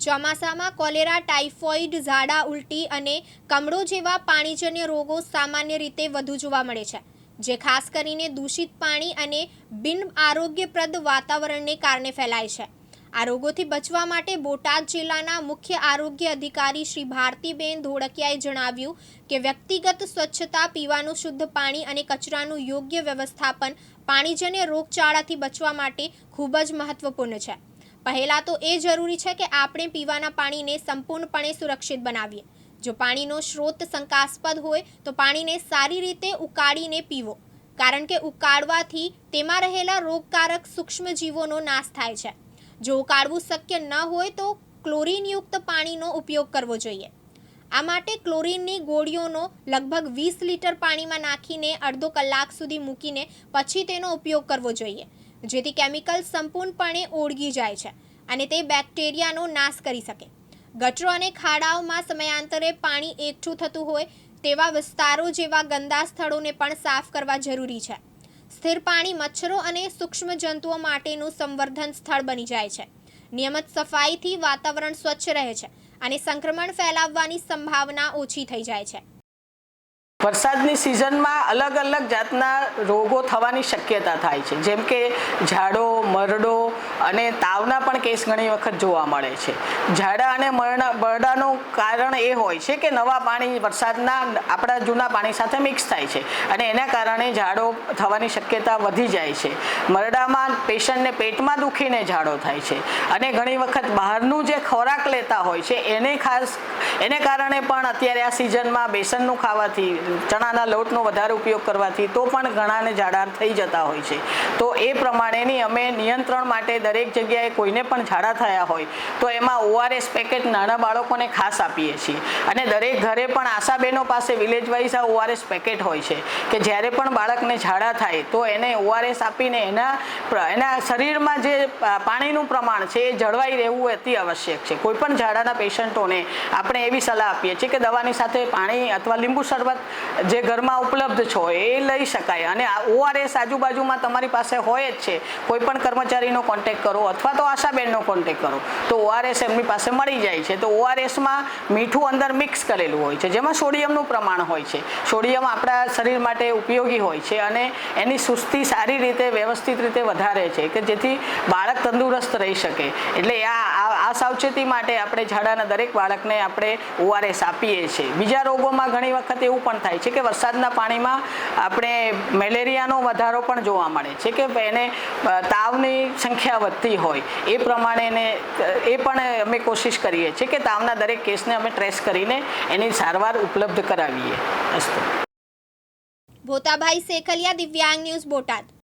ચોમાસામાં cholera, typhoid, ઝાડા ઉલટી અને કમળો જેવા પાણીજન્ય રોગો સામાન્ય રીતે વધુ જોવા મળે છે, જે ખાસ કરીને દૂષિત પાણી અને બિન આરોગ્યપ્રદ વાતાવરણને કારણે ફેલાય છે. આ રોગોથી બચવા માટે બોટાદ જિલ્લાના મુખ્ય આરોગ્ય અધિકારી શ્રી ભારતીબેન ધોળકિયાએ જણાવ્યું કે વ્યક્તિગત સ્વચ્છતા, પીવાનું શુદ્ધ પાણી અને કચરાનું યોગ્ય વ્યવસ્થાપન પાણીજન્ય રોગચાળાથી બચવા માટે ખૂબ જ મહત્વપૂર્ણ છે. પહેલાં તો એ જરૂરી છે કે આપણે પીવાના પાણીને સંપૂર્ણપણે સુરક્ષિત બનાવીએ. જો પાણીનો સ્ત્રોત શંકાસ્પદ હોય, તો પાણીને સારી રીતે ઉકાળીને પીવો. કારણ કે ઉકાળવાથી તેમાં રહેલા રોગકારક સૂક્ષ્મજીવોનો નાશ થાય છે. જો ઉકાળવું શક્ય ન હોય, તો ક્લોરીનયુક્ત પાણીનો ઉપયોગ કરવો જોઈએ. આ માટે ક્લોરીનની ગોળીઓનો લગભગ વીસ લીટર પાણીમાં નાખીને અડધો કલાક સુધી મૂકીને પછી તેનો ઉપયોગ કરવો જોઈએ. જેથી કેમિકલ સંપૂર્ણપણે ઓળગી જાય છે અને તે બેક્ટેરિયાનો નાશ કરી શકે. ગટરો અને ખાડાઓમાં સમયાંતરે પાણી એકઠું થતું હોય તેવા વિસ્તારો જેવા ગંદા સ્થળોને પણ સાફ કરવા જરૂરી છે. સ્થિર પાણી મચ્છરો અને સૂક્ષ્મ જંતુઓ માટેનું સંવર્ધન સ્થળ બની જાય છે. નિયમિત સફાઈથી વાતાવરણ સ્વચ્છ રહે છે અને સંક્રમણ ફેલાવવાની સંભાવના ઓછી થઈ જાય છે. વરસાદની સિઝનમાં અલગ અલગ જાતના રોગો થવાની શક્યતા થાય છે. જેમ કે ઝાડો, મરડો અને તાવના પણ કેસ ઘણી વખત જોવા મળે છે. ઝાડા અને મરડા મરડાનું કારણ એ હોય છે કે નવા પાણી વરસાદના આપણા જૂના પાણી સાથે મિક્સ થાય છે અને એના કારણે ઝાડો થવાની શક્યતા વધી જાય છે. મરડામાં પેશન્ટને પેટમાં દુખીને ઝાડો થાય છે અને ઘણી વખત બહારનું જે ખોરાક લેતા હોય છે, એને ખાસ, એને કારણે પણ અત્યારે આ સિઝનમાં બેસનનું ખાવાથી ચણાના લોટનો વધારે ઉપયોગ કરવાથી તો પણ ઘણાને ઝાડા થઈ જતા હોય છે. તો એ પ્રમાણેની અમે નિયંત્રણ માટે દરેક જગ્યાએ કોઈને પણ ઝાડા થયા હોય, તો એમાં ઓઆરએસ પેકેટ નાના બાળકોને ખાસ આપીએ છીએ. અને દરેક ઘરે પણ આશાબેનો પાસે વિલેજ વાઇઝ આ ઓઆરએસ પેકેટ હોય છે, કે જ્યારે પણ બાળકને ઝાડા થાય, તો એને ઓઆરએસ આપીને એના એના શરીરમાં જે પાણીનું પ્રમાણ છે એ જળવાઈ રહેવું અતિ આવશ્યક છે. કોઈ પણ ઝાડાના પેશન્ટોને આપણે એવી સલાહ આપીએ છીએ કે દવાની સાથે પાણી અથવા લીંબુ શરબત જે ઘરમાં ઉપલબ્ધ છો એ લઈ શકાય. અને ઓઆરએસ આજુબાજુમાં તમારી પાસે હોય જ છે. કોઈ પણ કર્મચારીનો કોન્ટેક કરો અથવા તો આશાબેનનો કોન્ટેક કરો. તો ઓઆરએસ એમની પાસે મળી જાય છે. તો ઓઆરએસમાં મીઠું અંદર મિક્સ કરેલું હોય છે. જેમાં સોડિયમનું પ્રમાણ હોય છે. સોડિયમ આપણા શરીર માટે ઉપયોગી હોય છે અને એની સુસ્તી સારી રીતે, વ્યવસ્થિત રીતે વધારે છે કે જેથી બાળક તંદુરસ્ત રહી શકે. એટલે આ આ- સાવચેતી માટે આપણે ઝાડાના દરેક બાળકને આપણે ઓઆરએસ આપીએ છીએ. બીજા રોગોમાં ઘણી વખત એવું પણ થાય છે કે વરસાદના પાણીમાં આપણે મેલેરિયાનો વધારો પણ જોવા મળે છે કે એને તાવની સંખ્યા વધતી હોય. એ પ્રમાણે એને એ પણ અમે કોશિશ કરીએ છીએ કે તાવના દરેક કેસને અમે ટ્રેસ કરીને એની સારવાર ઉપલબ્ધ કરાવીએ. અસ્તુ. ભોતાભાઈ સેખલિયા, દિવ્યાંગ ન્યૂઝ બોટાદ.